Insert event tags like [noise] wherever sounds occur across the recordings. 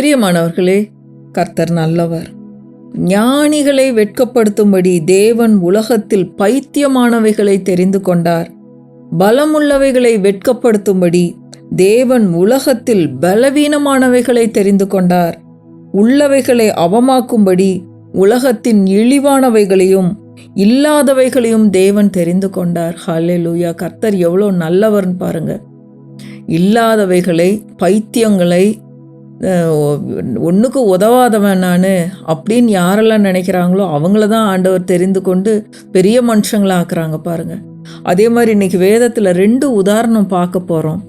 பிரியமானவர்களே கர்த்தர் நல்லவர். ஞானிகளை வெட்கப்படுத்தும்படி தேவன் உலகத்தில் பைத்தியமானவைகளை தெரிந்து கொண்டார். பலமுள்ளவைகளை வெட்கப்படுத்தும்படி தேவன் உலகத்தில் பலவீனமானவைகளை தெரிந்து கொண்டார். உள்ளவைகளை அவமாக்கும்படி உலகத்தின் இழிவானவைகளையும் இல்லாதவைகளையும் தேவன் தெரிந்து கொண்டார். ஹalleluya. கர்த்தர் எவ்வளோ நல்லவர்னு பாருங்க. இல்லாதவைகளை பைத்தியங்களை ஒன்றுக்கு உதவாதவன் நான் அப்படின்னு யாரெல்லாம் நினைக்கிறாங்களோ அவங்கள தான் ஆண்டவர் தெரிந்து கொண்டு பெரிய மனுஷங்களா ஆக்குறாங்க பாருங்க. அதே மாதிரி இன்னைக்கு வேதத்தில் ரெண்டு உதாரணம் பார்க்க போகிறோம்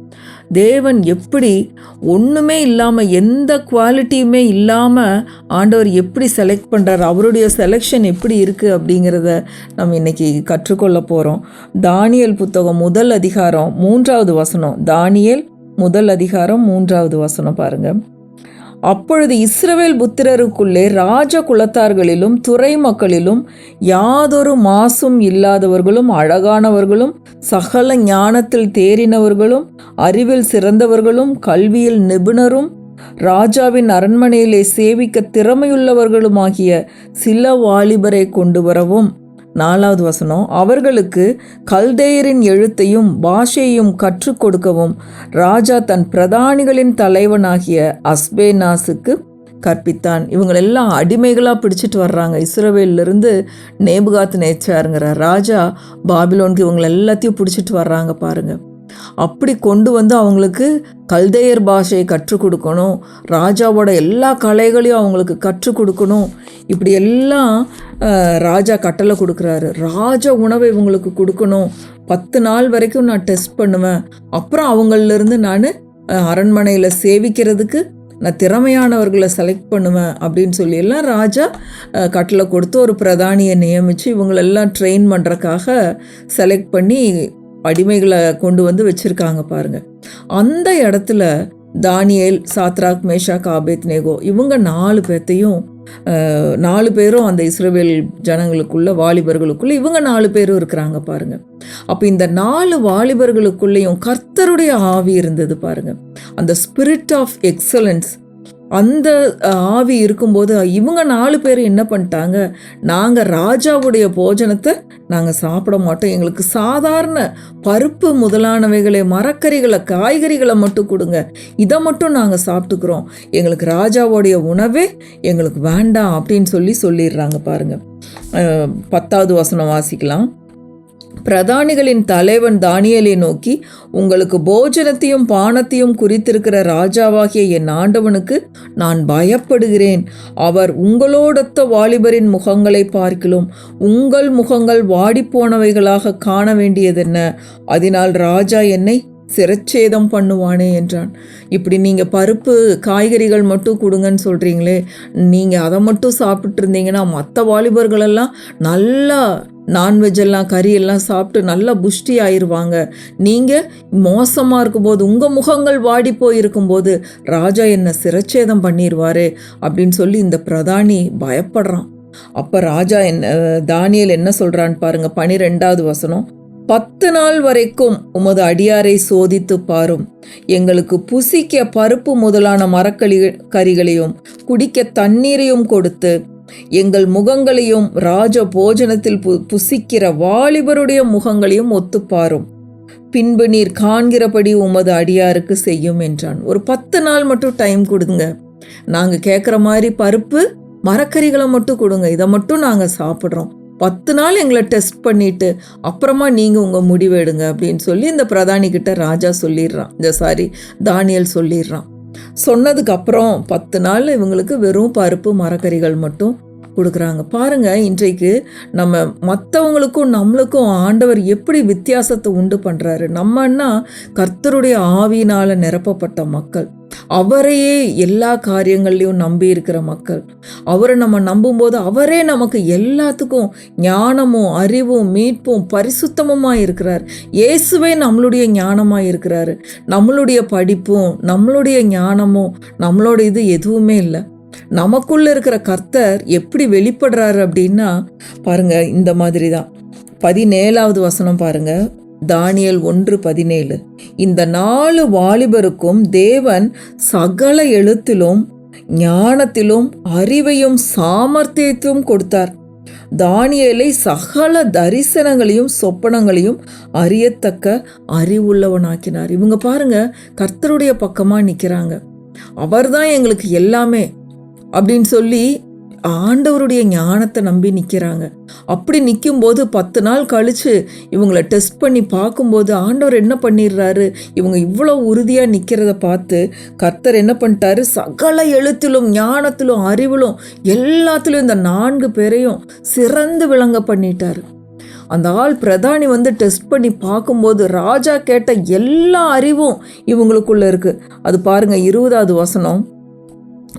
தேவன் எப்படி ஒன்றுமே இல்லாமல் எந்த குவாலிட்டியுமே இல்லாமல் ஆண்டவர் எப்படி செலக்ட் பண்ணுறார் அவருடைய செலெக்ஷன் எப்படி இருக்குது அப்படிங்கிறத நம்ம இன்னைக்கு கற்றுக்கொள்ள போகிறோம் தானியல் புத்தகம் முதல் அதிகாரம் மூன்றாவது வசனம். தானியல் முதல் அதிகாரம் மூன்றாவது வசனம் பாருங்கள் அப்பொழுது இஸ்ரவேல் புத்திரருக்குள்ளே ராஜ குலத்தார்களிலும் துறை மக்களிலும் யாதொரு மாசும் இல்லாதவர்களும் அழகானவர்களும் சகல ஞானத்தில் தேறினவர்களும் அறிவில் சிறந்தவர்களும் கல்வியில் நிபுணரும் ராஜாவின் அரண்மனையிலே சேவிக்க திறமையுள்ளவர்களுமாகிய சில வாலிபரை கொண்டு வரவும். நாலாவது வசனம் அவர்களுக்கு கல்தேயரின் எழுத்தையும் பாஷையையும் கற்றுக் கொடுக்கவும் ராஜா தன் பிரதானிகளின் தலைவனாகிய அஸ்பேனாஸுக்கு கற்பித்தான். இவங்களெல்லாம் அடிமைகளாக பிடிச்சிட்டு வர்றாங்க. இஸ்ரோவேலிருந்து நேபுகாத்து நேச்சாருங்கிற ராஜா பாபிலோனுக்கு இவங்களை எல்லாத்தையும் பிடிச்சிட்டு வர்றாங்க பாருங்கள் அப்படி கொண்டு வந்து அவங்களுக்கு கல்தையர் பாஷையை கற்றுக் கொடுக்கணும். ராஜாவோட எல்லா கலைகளையும் அவங்களுக்கு கற்றுக் கொடுக்கணும். இப்படி எல்லாம் ராஜா கட்டளை கொடுக்குறாரு. ராஜ உணவை இவங்களுக்கு கொடுக்கணும். பத்து நாள் வரைக்கும் நான் டெஸ்ட் பண்ணுவேன். அப்புறம் அவங்களிருந்து நான் அரண்மனையில் சேவிக்கிறதுக்கு நான் திறமையானவர்களை செலக்ட் பண்ணுவேன் அப்படின்னு சொல்லி எல்லாம் ராஜா கட்டளை கொடுத்து ஒரு பிரதானியை நியமித்து இவங்களெல்லாம் ட்ரெயின் பண்ணுறக்காக செலக்ட் பண்ணி அடிமைகளை கொண்டு வந்து வச்சுருக்காங்க பாருங்கள் அந்த இடத்துல தானியேல் சாத்ராக் மேஷா காபேத் நேகோ இவங்க நாலு பேர்த்தையும் நாலு பேரும் அந்த இஸ்ரேவேல் ஜனங்களுக்குள்ள வாலிபர்களுக்குள்ள இவங்க நாலு பேரும் இருக்கிறாங்க பாருங்க. அப்போ இந்த நாலு வாலிபர்களுக்குள்ளேயும் கர்த்தருடைய ஆவி இருந்தது பாருங்க. அந்த ஸ்பிரிட் ஆஃப் எக்ஸலன்ஸ் அந்த ஆவி இருக்கும்போது இவங்க நாலு பேர் என்ன பண்ணிட்டாங்க? நாங்கள் ராஜாவுடைய போஜனத்தை நாங்கள் சாப்பிட மாட்டோம். எங்களுக்கு சாதாரண பருப்பு முதலானவைகளை மரக்கறிகளை காய்கறிகளை மட்டும் கொடுங்க. இதை மட்டும் நாங்கள் சாப்பிட்டுக்கிறோம். எங்களுக்கு ராஜாவுடைய உணவே எங்களுக்கு வேண்டாம் அப்படின்னு சொல்லி சொல்லிடுறாங்க பாருங்கள் பத்தாவது வசனம் வாசிக்கலாம். பிரதானிகளின் தலைவன் தானியலை நோக்கி உங்களுக்கு போஜனத்தையும் பானத்தையும் குறித்திருக்கிற ராஜாவாகிய என் ஆண்டவனுக்கு நான் பயப்படுகிறேன். அவர் உங்களோடொத்த வாலிபரின் முகங்களை பார்க்கிலும் உங்கள் முகங்கள் வாடிப்போனவைகளாக காண வேண்டியதென்ன? அதனால் ராஜா என்னை சிரச்சேதம் பண்ணுவானே என்றான். இப்படி நீங்கள் பருப்பு காய்கறிகள் மட்டும் கொடுங்கன்னு சொல்கிறீங்களே நீங்கள் அதை மட்டும் சாப்பிட்டு இருந்தீங்கன்னா மற்ற வாலிபர்களெல்லாம் நல்லா நான்வெஜ் எல்லாம் கறி எல்லாம் சாப்பிட்டு நல்லா புஷ்டி ஆயிடுவாங்க நீங்கள் மோசமாக இருக்கும்போது உங்கள் முகங்கள் வாடி போய் ராஜா என்னை சிரச்சேதம் பண்ணிடுவாரு அப்படின்னு சொல்லி இந்த பிரதானி பயப்படுறான். அப்போ ராஜா என்ன தானியல் என்ன சொல்கிறான்னு பாருங்க பனிரெண்டாவது வசனம். பத்து நாள் வரைக்கும் உமது அடியாரை சோதித்து பாரும். எங்களுக்கு புசிக்க பருப்பு முதலான மரக்களி கறிகளையும் குடிக்க தண்ணீரையும் கொடுத்து எங்கள் முகங்களையும் ராஜ போஜனத்தில் பு புசிக்கிற வாலிபருடைய முகங்களையும் ஒத்துப்பாரும். பின்பு நீர் காண்கிறபடி உமது அடியாருக்கு செய்யும் என்றான். ஒரு பத்து நாள் மட்டும் டைம் கொடுங்க. நாங்கள் கேட்குற மாதிரி பருப்பு மரக்கறிகளை மட்டும் கொடுங்க. இதை மட்டும் நாங்கள் சாப்பிட்றோம். பத்து நாள் எங்களை டெஸ்ட் பண்ணிட்டு அப்புறமா நீங்கள் உங்கள் முடிவெடுங்க அப்படின்னு சொல்லி இந்த பிரதானிக்கிட்ட ராஜா சொல்லிடுறான். இந்த சாரி தானியல் சொல்லிடுறான். சொன்னதுக்கு அப்புறம் பத்து நாள் இவங்களுக்கு வெறும் பருப்பு மரக்கறிகள் மட்டும் கொடுக்குறாங்க. பாருங்க இன்றைக்கு நம்ம மற்றவங்களுக்கும் நம்மளுக்கும் ஆண்டவர் எப்படி வித்தியாசத்தை உண்டு பண்ணுறாரு நம்மன்னா கர்த்தருடைய ஆவியினால் நிரப்பப்பட்ட மக்கள். அவரையே எல்லா காரியங்கள்லையும் நம்பி இருக்கிற மக்கள். அவரை நம்ம நம்பும்போது அவரே நமக்கு எல்லாத்துக்கும் ஞானமும் அறிவும் மீட்பும் பரிசுத்தமுமாக இருக்கிறார். இயேசுவே நம்மளுடைய ஞானமாக இருக்கிறாரு. நம்மளுடைய படிப்பும் நம்மளுடைய ஞானமும் நம்மளோட இது எதுவுமே இல்லை. நமக்குள்ள இருக்கிற கர்த்தர் எப்படி வெளிப்படுறாரு அப்படின்னா பாருங்க இந்த மாதிரி தான் பதினேழாவது வசனம் பாருங்க. தானியல் ஒன்று பதினேழு. இந்த நாலு வாலிபருக்கும் தேவன் சகல எழுத்திலும் ஞானத்திலும் அறிவையும் சாமர்த்தியத்தையும் கொடுத்தார். தானியலை சகல தரிசனங்களையும் சொப்பனங்களையும் அறியத்தக்க அறிவுள்ளவனாக்கினார். இவங்க பாருங்க கர்த்தருடைய பக்கமாக நிற்கிறாங்க அவர்தான் எங்களுக்கு எல்லாமே அப்படின்னு சொல்லி ஆண்டவருடைய ஞானத்தை நம்பி நிற்கிறாங்க அப்படி நிற்கும்போது பத்து நாள் கழித்து இவங்களை டெஸ்ட் பண்ணி பார்க்கும்போது ஆண்டவர் என்ன பண்ணிடுறாரு? இவங்க இவ்வளோ உறுதியாக நிற்கிறத பார்த்து கர்த்தர் என்ன பண்ணிட்டாரு? சகல எழுத்திலும் ஞானத்திலும் அறிவிலும் எல்லாத்திலும் இந்த நான்கு பேரையும் சிறந்து விளங்க பண்ணிட்டாரு. அந்த ஆள் பிரதானி வந்து டெஸ்ட் பண்ணி பார்க்கும்போது ராஜா கேட்ட எல்லா அறிவும் இவங்களுக்குள்ள இருக்கு. அது பாருங்க இருபதாவது வசனம்.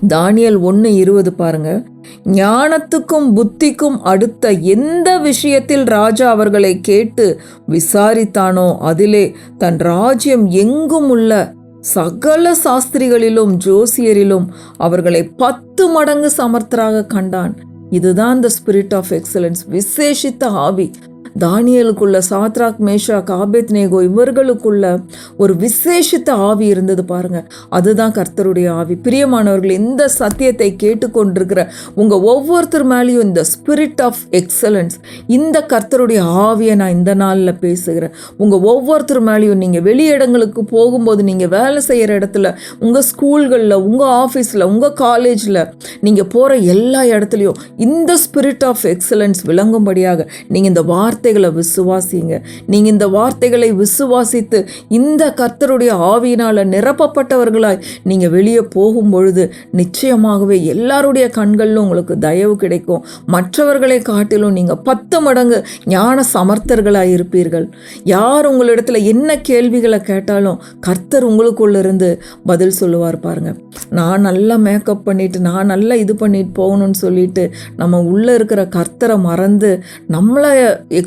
தானியல் ஒன்று இருபது பாருங்க. ஞானத்துக்கும் புத்திக்கும் அடுத்த எந்த விஷயத்தில் ராஜா அவர்களை கேட்டு விசாரித்தானோ அதிலே தன் ராஜ்யம் எங்கும் உள்ள சகல சாஸ்திரிகளிலும் ஜோசியரிலும் அவர்களை பத்து மடங்கு சமர்த்தராக கண்டான். இதுதான் த ஸ்பிரிட் ஆஃப் எக்ஸலன்ஸ் விசேஷித்த ஆவி. தானியலுக்குள்ள சாத்ராக் மேஷா காபேத் நேகோ இவர்களுக்குள்ள ஒரு விசேஷித்த ஆவி இருந்தது பாருங்க. அதுதான் கர்த்தருடைய ஆவி. பிரியமானவர்கள் இந்த சத்தியத்தை கேட்டுக்கொண்டிருக்கிற உங்க ஒவ்வொருத்தர் மேலேயும் இந்த ஸ்பிரிட் ஆஃப் எக்ஸலன்ஸ் இந்த கர்த்தருடைய ஆவியை நான் இந்த நாளில் பேசுகிறேன். உங்க ஒவ்வொருத்தர் மேலேயும் நீங்க வெளியிடங்களுக்கு போகும்போது நீங்க வேலை செய்கிற இடத்துல உங்க ஸ்கூல்களில் உங்க ஆஃபீஸில் உங்க காலேஜில் நீங்க போற எல்லா இடத்துலையும் இந்த ஸ்பிரிட் ஆஃப் எக்ஸலன்ஸ் விளங்கும்படியாக நீங்க இந்த வார்த்தை வார்த்தைகளை விசுவாசிங்க நீங்க இந்த வார்த்தைகளை விசுவாசித்து இந்த கர்த்தருடைய ஆவியினால நிரப்பப்பட்டவர்களாய் நீங்க வெளியே போகும் பொழுது நிச்சயமாகவே எல்லாருடைய கண்களிலும் உங்களுக்கு தயவு கிடைக்கும். மற்றவர்களை காட்டிலும் நீங்க பத்து மடங்கு ஞான சமர்த்தர்களாக இருப்பீர்கள். யார் உங்களிடத்துல என்ன கேள்விகளை கேட்டாலும் கர்த்தர் உங்களுக்குள்ள இருந்து பதில் சொல்லுவார் பாருங்க. நான் நல்லா மேக்கப் பண்ணிட்டு நான் நல்லா இது பண்ணிட்டு போகணும்னு சொல்லிட்டு நம்ம உள்ள இருக்கிற கர்த்தரை மறந்து நம்மளை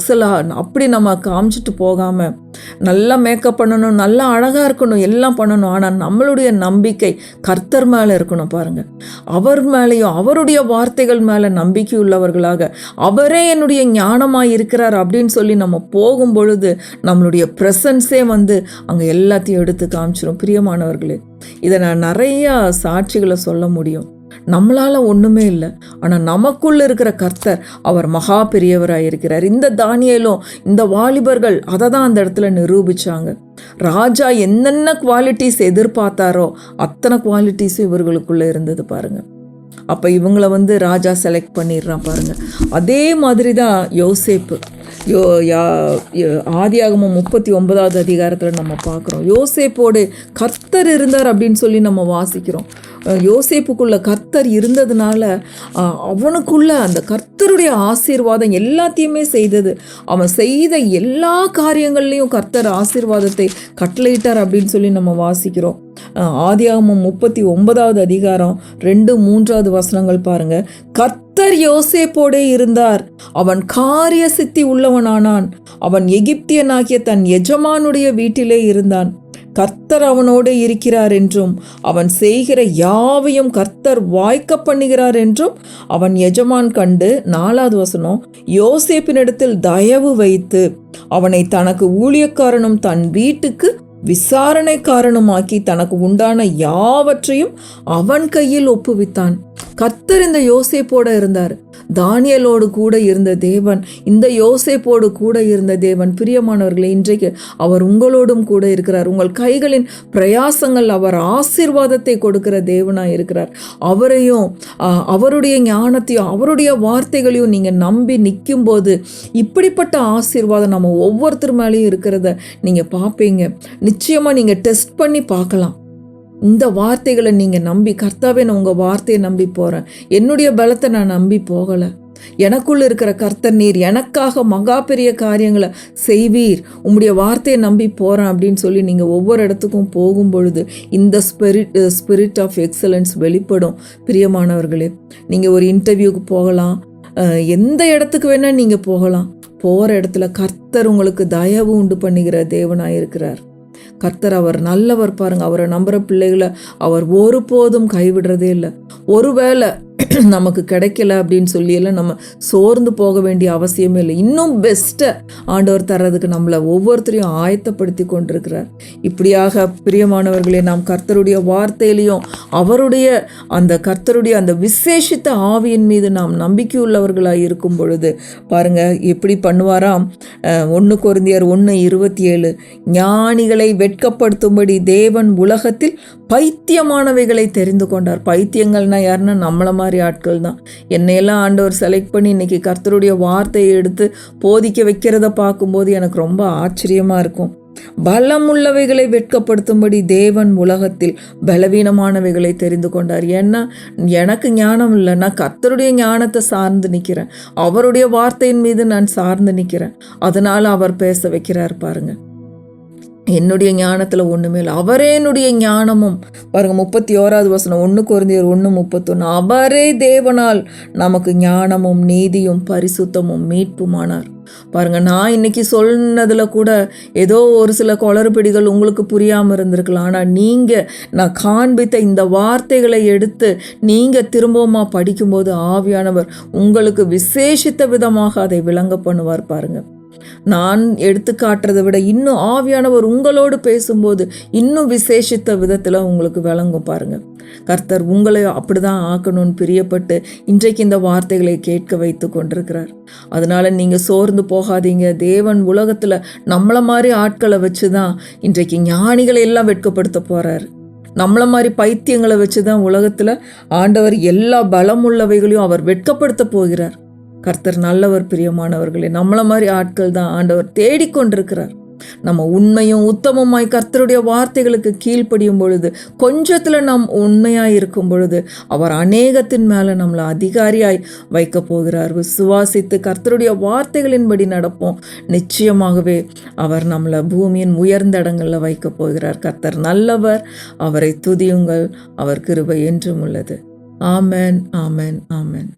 எக்ஸலாக அப்படி நம்ம காமிச்சிட்டு போகாமல் நல்லா மேக்கப் பண்ணணும் நல்லா அழகாக இருக்கணும் எல்லாம் பண்ணணும். ஆனால் நம்மளுடைய நம்பிக்கை கர்த்தர் மேலே இருக்கணும் பாருங்கள் அவர் மேலேயும் அவருடைய வார்த்தைகள் மேலே நம்பிக்கை உள்ளவர்களாக அவரே என்னுடைய ஞானமாக இருக்கிறார் அப்படின்னு சொல்லி நம்ம போகும் பொழுது நம்மளுடைய ப்ரெசன்ஸே வந்து அங்கே எல்லாத்தையும் எடுத்து காமிச்சிடும் பிரியமானவர்களே இதை நான் நிறையா சாட்சிகளை சொல்ல முடியும். நம்மளால ஒண்ணுமே இல்லை. ஆனால் நமக்குள்ள இருக்கிற கர்த்தர் அவர் மகா பெரியவராக இருக்கிறார் இந்த தானியலும் இந்த வாலிபர்கள் அதை தான் அந்த இடத்துல நிரூபிச்சாங்க. ராஜா என்னென்ன குவாலிட்டிஸ் எதிர்பார்த்தாரோ அத்தனை குவாலிட்டிஸும் இவர்களுக்குள்ள இருந்தது பாருங்க. அப்போ இவங்களை வந்து ராஜா செலக்ட் பண்ணிடுறான் பாருங்க. அதே மாதிரி தான் யோசேப்பு. யோ யா ஆதியாகமும் முப்பத்தி ஒன்பதாவது அதிகாரத்தில் நம்ம பார்க்குறோம். யோசேப்போடு கர்த்தர் இருந்தார் அப்படின்னு சொல்லி நம்ம வாசிக்கிறோம். யோசேப்புக்குள்ள கர்த்தர் இருந்ததுனால அவனுக்குள்ள அந்த கர்த்தருடைய ஆசீர்வாதம் எல்லாத்தையுமே செய்தது. அவன் செய்த எல்லா காரியங்கள்லையும் கர்த்தர் ஆசீர்வாதத்தை கட்டளையிட்டார் அப்படின்னு சொல்லி நம்ம வாசிக்கிறோம். ஆதியாகமம் முப்பத்தி ஒன்பதாவது அதிகாரம் ரெண்டு மூன்றாவது வசனங்கள் பாருங்க. கர்த்தர் யோசேப்போடே இருந்தார். அவன் காரிய சித்தி உள்ளவனானான். அவன் எகிப்தியனாகிய தன் எஜமானுடைய வீட்டிலே இருந்தான். கர்த்தர் அவனோடு இருக்கிறார் என்றும் அவன் செய்கிற யாவையும் கர்த்தர் வாய்க்க பண்ணுகிறார் என்றும் அவன் எஜமான் கண்டு நாலாவது வசனம் யோசேப்பினிடத்தில் தயவு வைத்து அவனை தனக்கு ஊழியக்காரனும் தன் வீட்டுக்கு விசாரணைக்காரனுமாக்கி தனக்கு உண்டான யாவற்றையும் அவன் கையில் ஒப்புவித்தான். கத்தர் இந்த யோசேப்போட இருந்தார். தானியலோடு கூட இருந்த தேவன் இந்த யோசேப்போடு கூட இருந்த தேவன் பிரியமானவர்களே இன்றைக்கு அவர் உங்களோடும் கூட இருக்கிறார். உங்கள் கைகளின் பிரயாசங்கள் அவர் ஆசீர்வாதத்தை கொடுக்கிற தேவனாக இருக்கிறார். அவரையும் அவருடைய ஞானத்தையும் அவருடைய வார்த்தைகளையும் நீங்கள் நம்பி நிற்கும் போது இப்படிப்பட்ட ஆசீர்வாதம் நம்ம ஒவ்வொருத்தர் மேலேயும் இருக்கிறத நீங்கள் பார்ப்பீங்க. நிச்சயமாக நீங்கள் டெஸ்ட் பண்ணி பார்க்கலாம். இந்த வார்த்தைகளை நீங்கள் நம்பி கர்த்தாவே நான் உங்கள் வார்த்தையை நம்பி போகிறேன் என்னுடைய பலத்தை நான் நம்பி போகலை. எனக்குள் இருக்கிற கர்த்தர் நீர் எனக்காக மகா பெரிய காரியங்களை செய்வீர். உம்முடைய வார்த்தையை நம்பி போகிறேன் அப்படின்னு சொல்லி நீங்கள் ஒவ்வொரு இடத்துக்கும் போகும் பொழுது இந்த ஸ்பிரிட் ஸ்பிரிட் ஆஃப் எக்ஸலன்ஸ் வெளிப்படும். பிரியமானவர்களே நீங்கள் ஒரு இன்டர்வியூக்கு போகலாம். எந்த இடத்துக்கு வேணால் நீங்கள் போகலாம். போகிற இடத்துல கர்த்தர் உங்களுக்கு தயவு உண்டு பண்ணுகிற தேவனாக இருக்கிறார் கர்த்தர் அவர் நல்லவர் பாருங்க. அவரை நம்புற பிள்ளைகளை அவர் ஒருபோதும் கைவிடுறதே இல்லை. ஒருவேளை [clears throat] நமக்கு கிடைக்கல அப்படின்னு சொல்லி எல்லாம் நம்ம சோர்ந்து போக வேண்டிய அவசியமே இல்லை. இன்னும் பெஸ்ட்டை ஆண்டவர் தர்றதுக்கு நம்மளை ஒவ்வொருத்தரையும் ஆயத்தப்படுத்தி கொண்டிருக்கிறார். இப்படியாக பிரியமானவர்களே நாம் கர்த்தருடைய வார்த்தையிலையும் அவருடைய அந்த கர்த்தருடைய அந்த விசேஷித்த ஆவியின் மீது நாம் நம்பிக்கை உள்ளவர்களாக இருக்கும் பொழுது பாருங்க எப்படி பண்ணுவாராம்? ஒன்று குருந்தியர் ஒன்று இருபத்தி ஏழு ஞானிகளை வெட்கப்படுத்தும்படி தேவன் உலகத்தில் பைத்தியமானவைகளை தெரிந்து கொண்டார். பைத்தியங்கள்னா யாருன்னா நம்மள மாதிரி ஆட்கள் தான். என்னையெல்லாம் ஆண்டவர் செலக்ட் பண்ணி இன்னைக்கு கர்த்தருடைய வார்த்தையை எடுத்து போதிக்க வைக்கிறத பார்க்கும்போது எனக்கு ரொம்ப ஆச்சரியமாக இருக்கும். பலமுள்ளவைகளை வெட்கப்படுத்தும்படி தேவன் உலகத்தில் பலவீனமானவைகளை தெரிந்து கொண்டார். ஏன்னா எனக்கு ஞானம் இல்லை. நான் கர்த்தருடைய ஞானத்தை சார்ந்து நிற்கிறேன். அவருடைய வார்த்தையின் மீது நான் சார்ந்து நிற்கிறேன். அதனால் அவர் பேச வைக்கிறார் பாருங்கள் என்னுடைய ஞானத்தில் ஒன்றுமே இல்லை. அவரே என்னுடைய ஞானமும். பாருங்க முப்பத்தி ஓராவது வசனம் ஒன்று குறைந்தியர் ஒன்று முப்பத்தொன்று அவரே தேவனால் நமக்கு ஞானமும் நீதியும் பரிசுத்தமும் மீட்புமானார். பாருங்க நான் இன்னைக்கு சொன்னதில் கூட ஏதோ ஒரு சில குளறுபடிகள் உங்களுக்கு புரியாமல் இருந்திருக்கலாம். ஆனால் நீங்கள் நான் காண்பித்த இந்த வார்த்தைகளை எடுத்து நீங்கள் திரும்பவுமா படிக்கும்போது ஆவியானவர் உங்களுக்கு விசேஷித்த விதமாக அதை விளங்க பண்ணுவார் பாருங்கள் நான் எடுத்து காட்டுறதை விட இன்னும் ஆவியானவர் உங்களோடு பேசும்போது இன்னும் விசேஷித்த விதத்தில் உங்களுக்கு விளங்கும் பாருங்கள் கர்த்தர் உங்களை அப்படிதான் ஆக்கணும்னு பிரியப்பட்டு இன்றைக்கு இந்த வார்த்தைகளை கேட்க வைத்து கொண்டிருக்கிறார். அதனால நீங்கள் சோர்ந்து போகாதீங்க. தேவன் உலகத்தில் நம்மளை மாதிரி ஆட்களை வச்சு தான் இன்றைக்கு ஞானிகளை எல்லாம் வெட்கப்படுத்த போகிறார் நம்மளை மாதிரி பைத்தியங்களை வச்சு தான் உலகத்தில் ஆண்டவர் எல்லா பலமுள்ளவைகளையும் அவர் வெட்கப்படுத்த போகிறார். கர்த்தர் நல்லவர் பிரியமானவர்களே. நம்மளை மாதிரி ஆட்கள் தான் ஆண்டவர் தேடிக்கொண்டிருக்கிறார். நம்ம உண்மையும் உத்தமமாய் கர்த்தருடைய வார்த்தைகளுக்கு கீழ்ப்படியும் பொழுது கொஞ்சத்தில் நாம் உண்மையாய் இருக்கும் பொழுது அவர் அநேகத்தின் மேலே நம்மளை அதிகாரியாய் வைக்க போகிறார். விசுவாசித்து கர்த்தருடைய வார்த்தைகளின்படி நடப்போம். நிச்சயமாகவே அவர் நம்மளை பூமியின் உயர்ந்த இடங்களில் வைக்க போகிறார். கர்த்தர் நல்லவர் அவரை துதியுங்கள். அவர் கிருபை என்றும் உள்ளது. ஆமேன் ஆமேன் ஆமேன்.